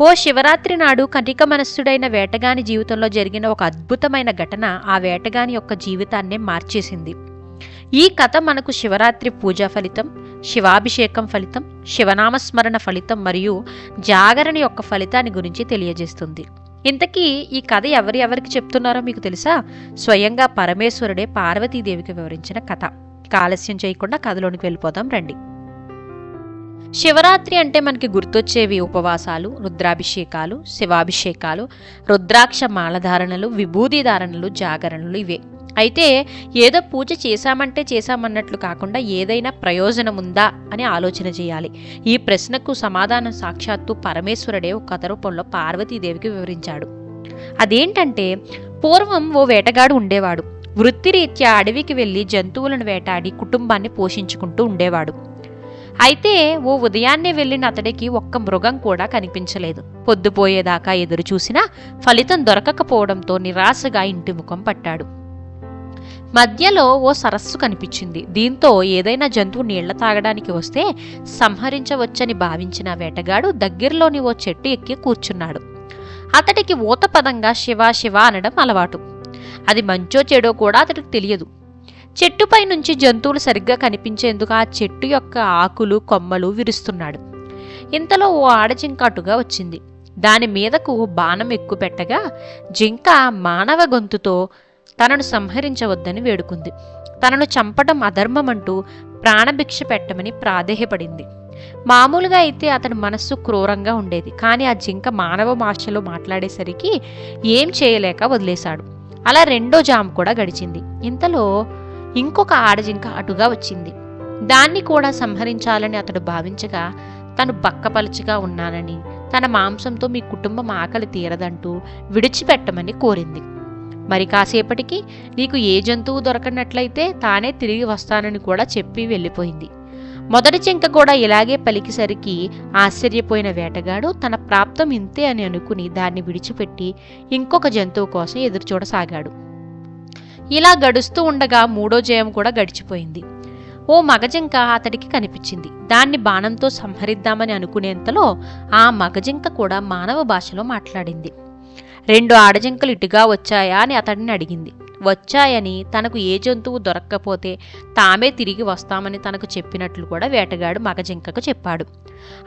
ఓ శివరాత్రి నాడు కటిక మనస్సుడైన వేటగాని జీవితంలో జరిగిన ఒక అద్భుతమైన ఘటన ఆ వేటగాని యొక్క జీవితాన్నే మార్చేసింది. ఈ కథ మనకు శివరాత్రి పూజా ఫలితం శివాభిషేకం ఫలితం శివనామస్మరణ ఫలితం మరియు జాగరణ యొక్క ఫలితాన్ని గురించి తెలియజేస్తుంది. ఇంతకీ ఈ కథ ఎవరి ఎవరికి చెప్తున్నారో మీకు తెలుసా? స్వయంగా పరమేశ్వరుడే పార్వతీదేవికి వివరించిన కథ. కాలస్యం చేయకుండా కథలోనికి వెళ్ళిపోదాం రండి. శివరాత్రి అంటే మనకి గుర్తొచ్చేవి ఉపవాసాలు రుద్రాభిషేకాలు శివాభిషేకాలు రుద్రాక్ష మాలధారణలు విభూది ధారణలు జాగరణలు ఇవే. అయితే ఏదో పూజ చేశామంటే చేశామన్నట్లు కాకుండా ఏదైనా ప్రయోజనం ఉందా అని ఆలోచన చేయాలి. ఈ ప్రశ్నకు సమాధానం సాక్షాత్తు పరమేశ్వరుడే ఒక కథ రూపంలో పార్వతీదేవికి వివరించాడు. అదేంటంటే పూర్వం ఓ వేటగాడు ఉండేవాడు. వృత్తిరీత్యా అడవికి వెళ్ళి జంతువులను వేటాడి కుటుంబాన్ని పోషించుకుంటూ ఉండేవాడు. అయితే ఓ ఉదయాన్నే వెళ్ళిన అతడికి ఒక్క మృగం కూడా కనిపించలేదు. పొద్దుపోయేదాకా ఎదురు చూసినా ఫలితం దొరకకపోవడంతో నిరాశగా ఇంటి ముఖం పట్టాడు. మధ్యలో ఓ సరస్సు కనిపించింది. దీంతో ఏదైనా జంతువు నీళ్ళ తాగడానికి వస్తే సంహరించవచ్చని భావించిన వేటగాడు దగ్గరలోని ఓ చెట్టు ఎక్కి కూర్చున్నాడు. అతడికి ఊతపదంగా శివ శివ అనడం అలవాటు. అది మంచో చెడో కూడా అతడికి తెలియదు. చెట్టుపై నుంచి జంతువులు సరిగ్గా కనిపించేందుకు ఆ చెట్టు యొక్క ఆకులు కొమ్మలు విరుస్తున్నాడు. ఇంతలో ఓ ఆడజింక అటుగా వచ్చింది. దాని మీదకు బాణం ఎక్కుపెట్టగా జింక మానవ గొంతుతో తనను సంహరించవద్దని వేడుకుంది. తనను చంపడం అధర్మమంటూ ప్రాణభిక్ష పెట్టమని ప్రాధేయపడింది. మామూలుగా అయితే అతని మనస్సు క్రూరంగా ఉండేది. కానీ ఆ జింక మానవ భాషలో మాట్లాడేసరికి ఏం చేయలేక వదిలేశాడు. అలా రెండో జాము కూడా గడిచింది. ఇంతలో ఇంకొక ఆడజింక అటుగా వచ్చింది. దాన్ని కూడా సంహరించాలని అతడు భావించగా తను బక్కపలచగా ఉన్నానని తన మాంసంతో మీ కుటుంబం ఆకలి తీరదంటూ విడిచిపెట్టమని కోరింది. మరి కాసేపటికి నీకు ఏ జంతువు దొరకనట్లయితే తానే తిరిగి వస్తానని కూడా చెప్పి వెళ్ళిపోయింది. మొదటి జింక కూడా ఇలాగే పలికిసరికి ఆశ్చర్యపోయిన వేటగాడు తన ప్రాప్తం ఇంతే అని అనుకుని దాన్ని విడిచిపెట్టి ఇంకొక జంతువు కోసం ఎదురుచూడసాగాడు. ఇలా గడుస్తూ ఉండగా మూడో జయం కూడా గడిచిపోయింది. ఓ మగజింక అతడికి కనిపించింది. దాన్ని బాణంతో సంహరిద్దామని అనుకునేంతలో ఆ మగజింక కూడా మానవ భాషలో మాట్లాడింది. రెండు ఆడజింకలు ఇటుగా వచ్చాయా అని అతడిని అడిగింది. వచ్చాయని తనకు ఏ జంతువు దొరక్కపోతే తామే తిరిగి వస్తామని తనకు చెప్పినట్లు కూడా వేటగాడు మగజింకకు చెప్పాడు.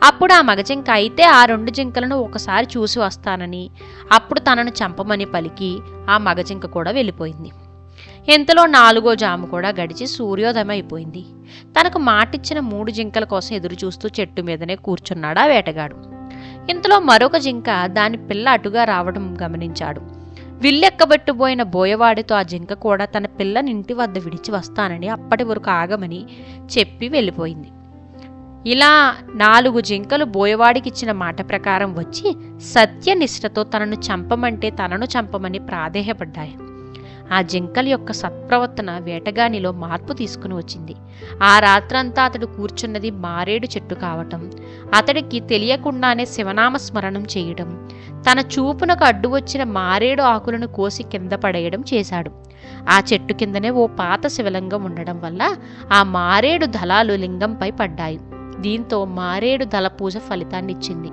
అప్పుడు ఆ మగజింక అయితే ఆ రెండు జింకలను ఒకసారి చూసి వస్తానని అప్పుడు తనను చంపమని పలికి ఆ మగజింక కూడా వెళ్ళిపోయింది. ఇంతలో నాలుగో జాము కూడా గడిచి సూర్యోదయం అయిపోయింది తనకు మాటిచ్చిన మూడు జింకల కోసం ఎదురు చూస్తూ చెట్టు మీదనే కూర్చున్నాడు ఆ వేటగాడు. ఇంతలో మరొక జింక దాని పిల్ల అటుగా రావడం గమనించాడు. విల్లెక్కబెట్టుబోయిన బోయవాడితో ఆ జింక కూడా తన పిల్లని ఇంటి వద్ద విడిచి వస్తానని అప్పటి వరకు ఆగమని చెప్పి వెళ్ళిపోయింది. ఇలా నాలుగు జింకలు బోయవాడికి ఇచ్చిన మాట ప్రకారం వచ్చి సత్యనిష్టతో తనను చంపమంటే తనను చంపమని ప్రాధేయపడ్డాయి. ఆ జింకల యొక్క సత్ప్రవర్తన వేటగానిలో మార్పు తీసుకుని వచ్చింది. ఆ రాత్రంతా అతడు కూర్చున్నది మారేడు చెట్టు కావటం అతడికి తెలియకుండానే శివనామ స్మరణం చేయడం తన చూపునకు అడ్డు వచ్చిన మారేడు ఆకులను కోసి కింద పడేయడం చేశాడు. ఆ చెట్టు కిందనే ఓ పాత శివలింగం ఉండడం వల్ల ఆ మారేడు దళాలు లింగంపై పడ్డాయి. దీంతో మారేడు దళ పూజ ఫలితాన్నిచ్చింది.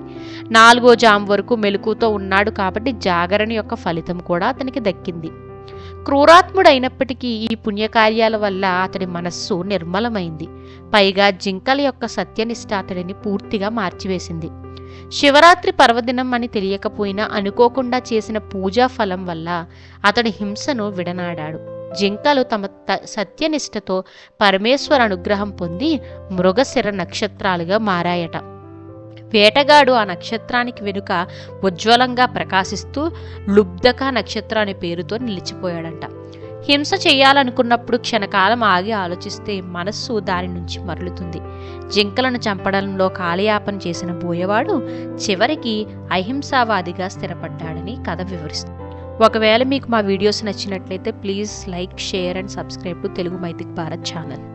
నాలుగో జాము వరకు మెలకుతో ఉన్నాడు కాబట్టి జాగరణ యొక్క ఫలితం కూడా అతనికి దక్కింది. క్రూరాత్ముడైనప్పటికీ ఈ పుణ్యకార్యాల వల్ల అతడి మనస్సు నిర్మలమైంది. పైగా జింకల యొక్క సత్యనిష్ట అతడిని పూర్తిగా మార్చివేసింది. శివరాత్రి పర్వదినం అని తెలియకపోయినా అనుకోకుండా చేసిన పూజా ఫలం వల్ల అతడి హింసను విడనాడాడు. జింకలు తమ త- సత్యనిష్టతో పరమేశ్వర అనుగ్రహం పొంది మృగశిర నక్షత్రాలుగా మారాయట. వేటగాడు ఆ నక్షత్రానికి వెనుక ఉజ్వలంగా ప్రకాశిస్తూ లుబ్ధక నక్షత్రం అనే పేరుతో నిలిచిపోయాడంట. హింస చేయాలనుకున్నప్పుడు క్షణకాలం ఆగి ఆలోచిస్తే మనస్సు దాని నుంచి మరలుతుంది. జింకలను చంపడంలో కాలయాపన చేసిన బోయవాడు చివరికి అహింసావాదిగా స్థిరపడ్డాడని కథ వివరిస్తుంది. ఒకవేళ మీకు మా వీడియోస్ నచ్చినట్లయితే please like share and subscribe to Telugu mythic Bharat channel.